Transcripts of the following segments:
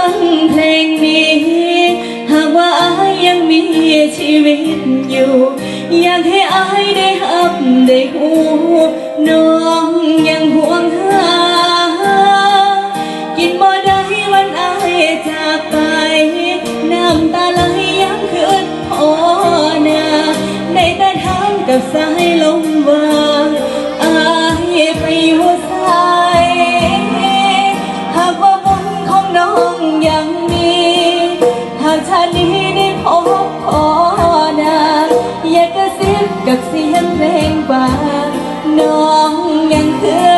ังเพลงนี้ หากว่าอายยังมีชีวิตอยู่ อยากให้อายได้หับได้หูน้องยังห่วงหากินบ่ได้วันอายจากไป น้ำตาไหลย้ำคืนพอนาได้แต่ถามกับสายลมว่าอ ยังมี หากชาตินี้ได้พบพอนาอยากกระซิบกับเสียงเพลงบ้าน้องยังคือ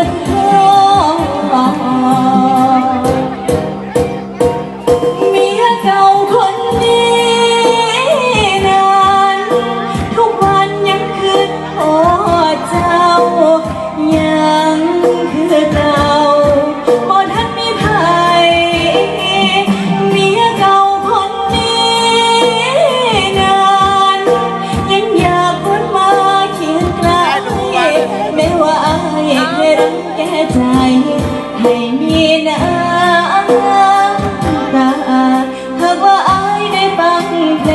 รังแกใจให้มีน้ำตาหากว่าอายได้ฟังเ